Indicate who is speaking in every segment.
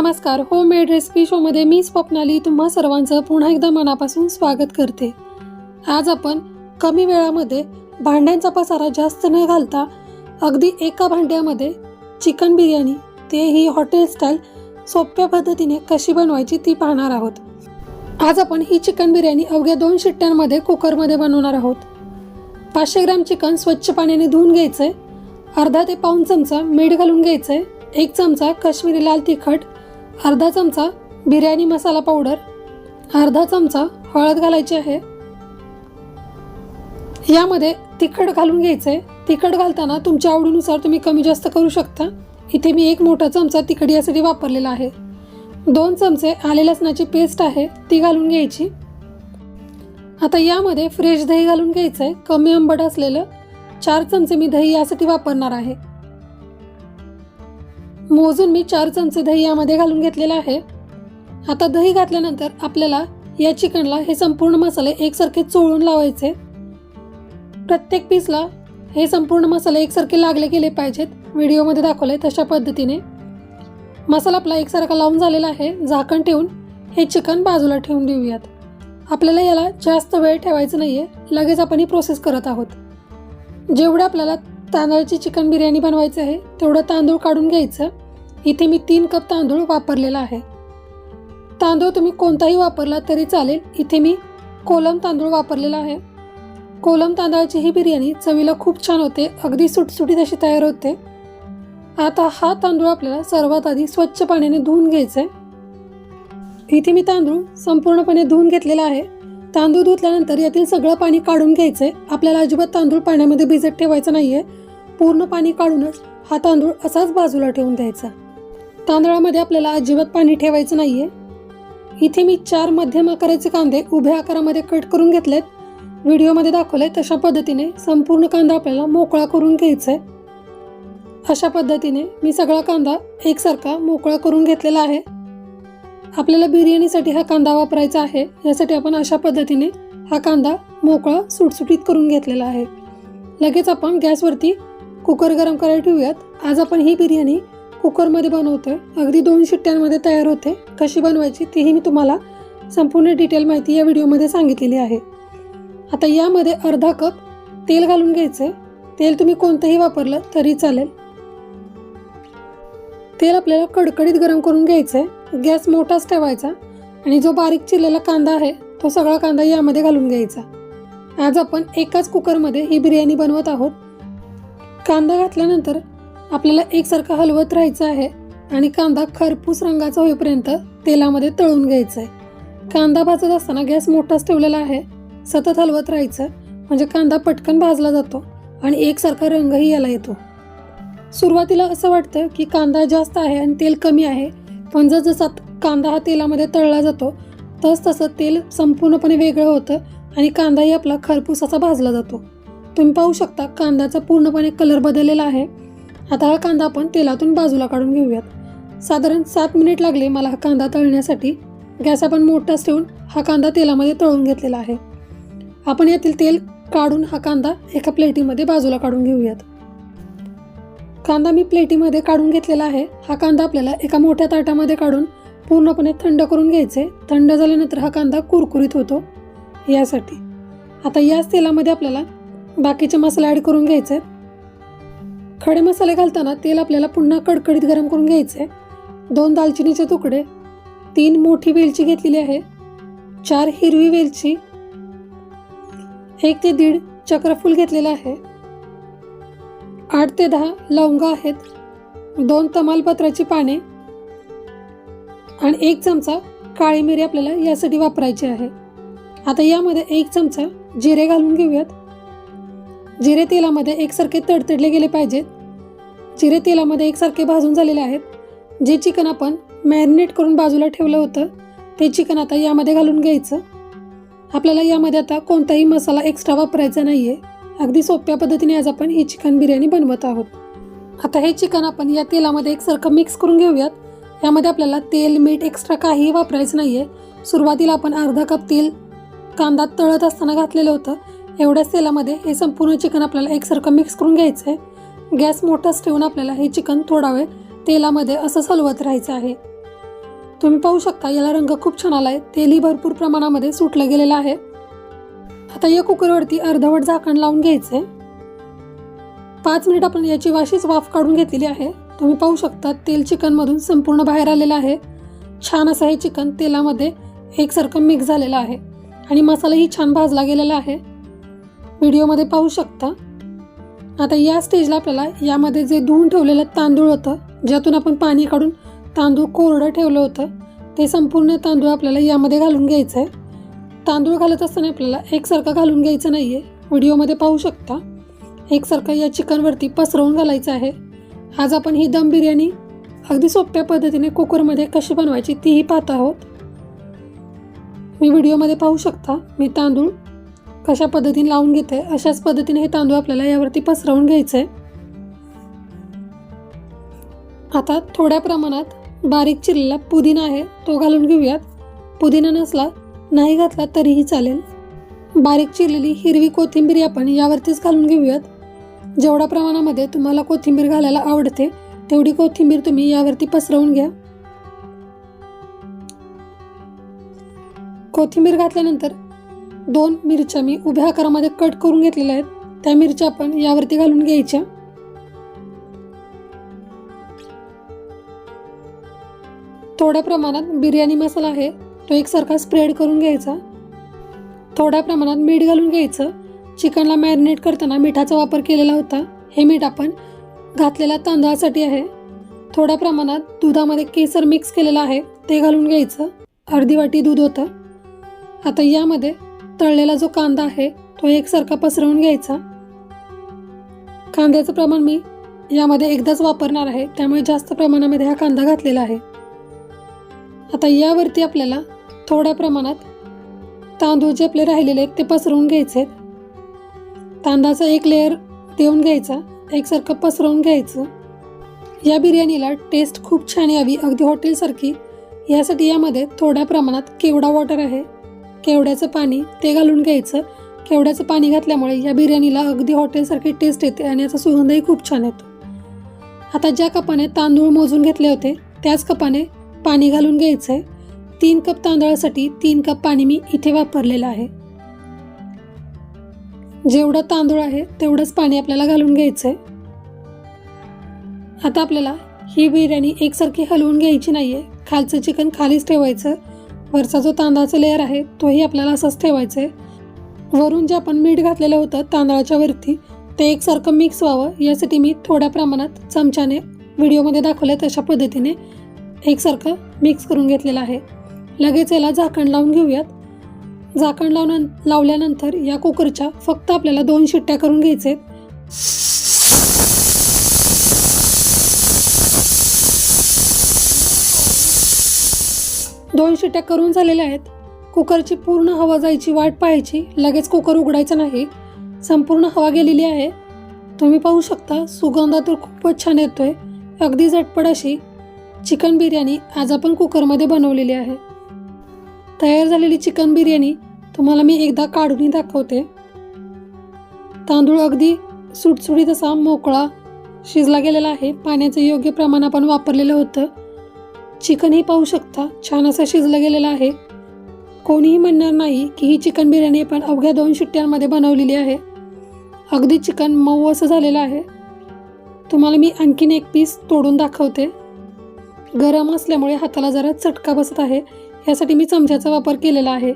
Speaker 1: नमस्कार home made recipe शोमध्ये मी स्वप्नाली तुम्हा सर्वांचं पुन्हा एकदा मनापासून स्वागत करते. आज आपण कमी वेळामध्ये भांड्यांचा पसारा जास्त न घालता अगदी एका भांड्यामध्ये चिकन बिर्याणी तेही हॉटेल स्टाईल सोप्या पद्धतीने कशी बनवायची ती पाहणार आहोत. आज आपण ही चिकन बिर्याणी अवघ्या दोन शिट्ट्यांमध्ये कुकरमध्ये बनवणार आहोत. पाचशे ग्रॅम चिकन स्वच्छ पाण्याने धुवून घ्यायचं आहे अर्धा ते पाऊण चमचा मीठ घालून घ्यायचं आहे एक चमचा काश्मीरी लाल तिखट अर्धा चमचा बिर्याणी मसाला पावडर अर्धा चमचा हळद घालायची आहे. यामध्ये तिखट घालून घ्यायचं आहे तिखट घालताना तुमच्या आवडीनुसार तुम्ही कमी जास्त करू शकता. इथे मी एक मोठा चमचा तिखट यासाठी वापरलेला आहे. दोन चमचे आले लसणाची पेस्ट आहे ती घालून घ्यायची. आता यामध्ये फ्रेश दही घालून घ्यायचं आहे कमी आंबट असलेलं चार चमचे मी दही यासाठी वापरणार आहे. मोजून मी चार चमचे दही यामध्ये घालून घेतलेलं आहे. आता दही घातल्यानंतर आपल्याला या चिकनला हे संपूर्ण मसाले एकसारखे चोळून लावायचे. प्रत्येक पीसला हे संपूर्ण मसाले एकसारखे लागले गेले पाहिजेत. व्हिडिओमध्ये दाखवले तशा पद्धतीने. मसाला आपला एकसारखा लावून झालेला आहे. झाकण ठेवून हे चिकन बाजूला ठेवून देऊयात. आपल्याला याला जास्त वेळ ठेवायचं नाही आहे लगेच आपण ही प्रोसेस करत आहोत. जेवढं आपल्याला तांदळाची चिकन बिर्याणी बनवायची आहे तेवढं तांदूळ काढून घ्यायचं. इथे मी तीन कप तांदूळ वापरलेला आहे. तांदूळ तुम्ही कोणताही वापरला तरी चालेल. इथे मी कोलम तांदूळ वापरलेला आहे. कोलम तांदळाची ही बिर्याणी चवीला खूप छान होते. अगदी सुटसुटीत अशी तयार होते. आता हा तांदूळ आपल्याला सर्वात आधी स्वच्छ पाण्याने धुवून घ्यायचा आहे इथे मी तांदूळ संपूर्णपणे धुवून घेतलेला आहे. तांदूळ धुतल्यानंतर यातील सगळं पाणी काढून घ्यायचं आहे आपल्याला अजिबात तांदूळ पाण्यामध्ये भिजत ठेवायचं नाही आहे पूर्ण पाणी काढूनच हा तांदूळ असाच बाजूला ठेवून द्यायचा. तांदळामध्ये आपल्याला अजिबात पाणी ठेवायचं नाही आहे इथे मी चार मध्यम आकाराचे कांदे उभ्या आकारामध्ये कट करून घेतलेत. व्हिडिओमध्ये दाखवले तशा पद्धतीने संपूर्ण कांदा आपल्याला मोकळा करून घ्यायचा आहे अशा पद्धतीने मी सगळा कांदा एकसारखा मोकळा करून घेतलेला आहे. आपल्याला बिर्याणीसाठी हा कांदा वापरायचा आहे. यासाठी आपण अशा पद्धतीने हा कांदा मोकळा सुटसुटीत करून घेतलेला आहे. लगेच आपण गॅसवरती कुकर गरम करायला ठेवूयात. आज आपण ही बिर्याणी कुकरमध्ये बनवतोय. अगदी दोन शिट्ट्यांमध्ये तयार होते. कशी बनवायची तीही मी तुम्हाला संपूर्ण डिटेल माहिती या व्हिडिओमध्ये सांगितलेली आहे. आता यामध्ये अर्धा कप तेल घालून घ्यायचे तेल तुम्ही कोणतंही वापरलं तरी चालेल. तेल आपल्याला कडकडीत गरम करून घ्यायचं आहे गॅस मोठाच ठेवायचा आणि जो बारीक चिरलेला कांदा आहे तो सगळा कांदा यामध्ये घालून घ्यायचा. आज आपण एकाच कुकरमध्ये ही बिर्याणी बनवत आहोत. कांदा घातल्यानंतर आपल्याला एकसारखा हलवत राहायचं आहे आणि कांदा खरपूस रंगाचा होईपर्यंत तेलामध्ये तळून घ्यायचा आहे कांदा भाजत असताना गॅस मोठाच ठेवलेला आहे. सतत हलवत राहायचं म्हणजे कांदा पटकन भाजला जातो आणि एकसारखा रंगही याला येतो. सुरुवातीला असं वाटतं की कांदा जास्त आहे आणि तेल कमी आहे पण जर जसा कांदा हा तेलामध्ये तळला जातो तस तसं तेल संपूर्णपणे वेगळं होतं आणि कांदाही आपला खरपूस असा भाजला जातो. तुम्ही पाहू शकता कांद्याचा पूर्णपणे कलर बदललेला आहे. आता हा कांदा आपण तेलातून बाजूला काढून घेऊयात. साधारण सात मिनिट लागले मला हा कांदा तळण्यासाठी. गॅस आपण मोठाच ठेवून हा कांदा तेलामध्ये तळून घेतलेला आहे. आपण यातील तेल काढून हा कांदा एका प्लेटीमध्ये बाजूला काढून घेऊयात. कांदा मी प्लेटीमध्ये काढून घेतलेला आहे. हा कांदा आपल्याला एका मोठ्या ताटामध्ये काढून पूर्णपणे थंड करून घ्यायचे. थंड झाल्यानंतर हा कांदा कुरकुरीत होतो. यासाठी. आता याच तेलामध्ये आपल्याला बाकीचे मसाले ॲड करून घ्यायचे. खडे मसाले घालताना तेल आपल्याला पुन्हा कडकडीत गरम करून घ्यायचे दोन दालचिनीचे तुकडे तीन मोठी वेलची घेतलेली आहे चार हिरवी वेलची एक ते दीड चक्रफूल घेतलेलं आहे आठ ते दहा लवंगा आहेत दोन तमालपत्राची पाने आणि एक चमचा काळी मिरी आपल्याला यासाठी वापरायची आहे. आता यामध्ये एक चमचा जिरे घालून घेऊयात. जिरे तेलामध्ये एकसारखे तडतडले गेले पाहिजेत. जिरे तेलामध्ये एकसारखे भाजून झालेले आहेत. जे चिकन आपण मॅरिनेट करून बाजूला ठेवलं होतं ते चिकन आता यामध्ये घालून घ्यायचं. आपल्याला यामध्ये आता कोणताही मसाला एक्स्ट्रा वापरायचा नाही आहे अगदी सोप्या पद्धतीने आज आपण ही चिकन बिर्याणी बनवत आहोत. आता हे चिकन आपण या तेलामध्ये एकसारखं मिक्स करून घेऊयात. यामध्ये आपल्याला तेल मीठ एक्स्ट्रा काहीही वापरायचं नाही आहे सुरुवातीला आपण अर्धा कप तेल कांदा तळत असताना घातलेलं होतं. एवढ्याच तेलामध्ये हे संपूर्ण चिकन आपल्याला एकसारखं मिक्स करून घ्यायचं आहे गॅस मोठाच ठेवून आपल्याला हे चिकन थोडा वेळ तेलामध्ये असंच हलवत राहायचं आहे. तुम्ही पाहू शकता याला रंग खूप छान आला आहे तेलही भरपूर प्रमाणामध्ये सुटलं गेलेलं आहे. आता या कुकरवरती अर्धवट झाकण लावून घ्यायचं आहे पाच मिनिट आपण याची वाशीच वाफ काढून घेतलेली आहे. तुम्ही पाहू शकता तेल चिकनमधून संपूर्ण बाहेर आलेलं आहे. छान असं हे चिकन तेलामध्ये एकसारखं मिक्स झालेलं आहे. आणि मसालाही छान भाजला गेलेला आहे. व्हिडिओमध्ये पाहू शकता. आता या स्टेजला आपल्याला यामध्ये जे धुवून ठेवलेलं तांदूळ होतं ज्यातून आपण पाणी काढून तांदूळ कोरडं ठेवलं होतं ते संपूर्ण तांदूळ आपल्याला यामध्ये घालून घ्यायचं आहे तांदूळ घालत असताना आपल्याला एकसारखं घालून घ्यायचं नाही आहे व्हिडिओमध्ये पाहू शकता. एकसारखं या चिकनवरती पसरवून घालायचं आहे. आज आपण ही दम बिर्याणी अगदी सोप्या पद्धतीने कुकरमध्ये कशी बनवायची तीही पाहत आहोत. मी व्हिडिओमध्ये पाहू शकता. मी तांदूळ कशा पद्धतीने लावून घेते अशाच पद्धतीने हे तांदूळ आपल्याला यावरती पसरवून घ्यायचं आहे आता थोड्या प्रमाणात बारीक चिरलेला पुदिना आहे तो घालून घेऊयात. पुदिना नसला नाही घातला तरीही चालेल. बारीक चिरलेली हिरवी कोथिंबीर आपण यावरतीच घालून घेऊयात. जेवढ्या प्रमाणामध्ये तुम्हाला कोथिंबीर घालायला आवडते तेवढी कोथिंबीर तुम्ही यावरती पसरवून घ्या. कोथिंबीर घातल्यानंतर दोन मिरच्या मी उभ्या आकारामध्ये कट करून घेतलेल्या आहेत. त्या मिरच्या आपण यावरती घालून घ्यायच्या. थोड्या प्रमाणात बिर्याणी मसाला आहे तो एकसारखा स्प्रेड करून घ्यायचा. थोड्या प्रमाणात मीठ घालून घ्यायचं. चिकनला मॅरिनेट करताना मिठाचा वापर केलेला होता. हे मीठ आपण घातलेल्या तांदळासाठी आहे. थोड्या प्रमाणात दुधामध्ये केसर मिक्स केलेलं आहे ते घालून घ्यायचं. अर्धी वाटी दूध होतं. आता यामध्ये तळलेला जो कांदा आहे तो एकसारखा पसरवून घ्यायचा. कांद्याचं प्रमाण मी यामध्ये एकदाच वापरणार आहे त्यामुळे जास्त प्रमाणामध्ये हा कांदा घातलेला आहे. आता यावरती आपल्याला थोड्या प्रमाणात तांदूळ जे आपले राहिलेले आहेत ते पसरवून घ्यायचे तांदळाचा एक लेअर देऊन घ्यायचा एकसारखं पसरवून घ्यायचं. या बिर्याणीला टेस्ट खूप छान यावी अगदी हॉटेलसारखी यासाठी यामध्ये थोड्या प्रमाणात केवडा वॉटर आहे केवड्याचं पाणी ते घालून घ्यायचं. केवड्याचं पाणी घातल्यामुळे या बिर्याणीला अगदी हॉटेलसारखी टेस्ट येते आणि याचा सुगंधही खूप छान येतो. आता ज्या कपाने तांदूळ मोजून घेतले होते त्याच कपाने पाणी घालून घ्यायचं आहे तीन कप तांदळासाठी तीन कप पाणी मी इथे वापरलेलं आहे. जेवढं तांदूळ आहे तेवढंच पाणी आपल्याला घालून घ्यायचं आहे आता आपल्याला ही बिर्याणी एकसारखी हलवून घ्यायची नाही आहे खालचं चिकन खालीच ठेवायचं. वरचा जो तांदळाचा लेअर आहे तोही आपल्याला असंच ठेवायचा आहे वरून जे आपण मीठ घातलेलं होतं तांदळाच्या वरती ते एकसारखं मिक्स व्हावं. यासाठी मी थोड्या प्रमाणात चमच्याने व्हिडिओमध्ये दाखवलं तशा पद्धतीने एकसारखं मिक्स करून घेतलेलं आहे. लगेच याला झाकण लावून घेऊयात. झाकण लावून लावल्यानंतर या कुकरच्या फक्त आपल्याला दोन शिट्ट्या करून घ्यायचे दोन शिट्ट्या करून झालेल्या आहेत. कुकरची पूर्ण हवा जायची वाट पाहायची. लगेच कुकर उघडायचं नाही. संपूर्ण हवा गेलेली आहे. तुम्ही पाहू शकता सुगंधा तर खूपच छान येतोय. अगदी झटपट अशी चिकन बिर्याणी आज आपण कुकरमध्ये बनवलेली आहे. तयार झालेली चिकन बिर्याणी तुम्हाला मी एकदा काढूनही दाखवते. तांदूळ अगदी सुटसुटीत असा मोकळा शिजला गेलेला आहे. पाण्याचं योग्य प्रमाण आपण वापरलेलं होतं. चिकनही पाहू शकता. छान असं शिजलं गेलेलं आहे. कोणीही म्हणणार नाही की ही चिकन बिर्याणी पण अवघ्या दोन शिट्ट्यांमध्ये बनवलेली आहे. अगदी चिकन मऊ असं झालेलं आहे. तुम्हाला मी आणखीन एक पीस तोडून दाखवते. गरम असल्यामुळे हाताला जरा चटका बसत आहे. यासाठी मी चमच्याचा वापर केलेला आहे.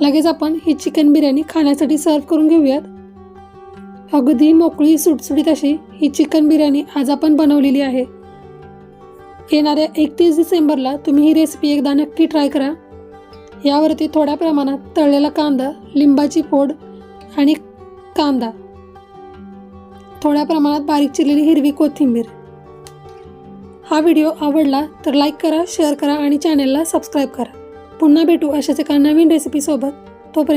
Speaker 1: लगेच आपण ही चिकन बिर्याणी खाण्यासाठी सर्व करून घेऊयात. अगदी मोकळी सुटसुटीत अशी ही चिकन बिर्याणी आज आपण बनवलेली आहे. येणाऱ्या एकतीस डिसेंबरला तुम्ही ही रेसिपी एकदा नक्की ट्राय करा. यावरती थोड्या प्रमाणात तळलेला कांदा लिंबाची फोड आणि कांदा. थोड्या प्रमाणात बारीक चिरलेली हिरवी कोथिंबीर. हा व्हिडिओ आवडला तर लाईक करा शेअर करा आणि चॅनेलला सबस्क्राईब करा. पुन्हा भेटू अशाच एका नवीन रेसिपीसोबत तोपर्यंत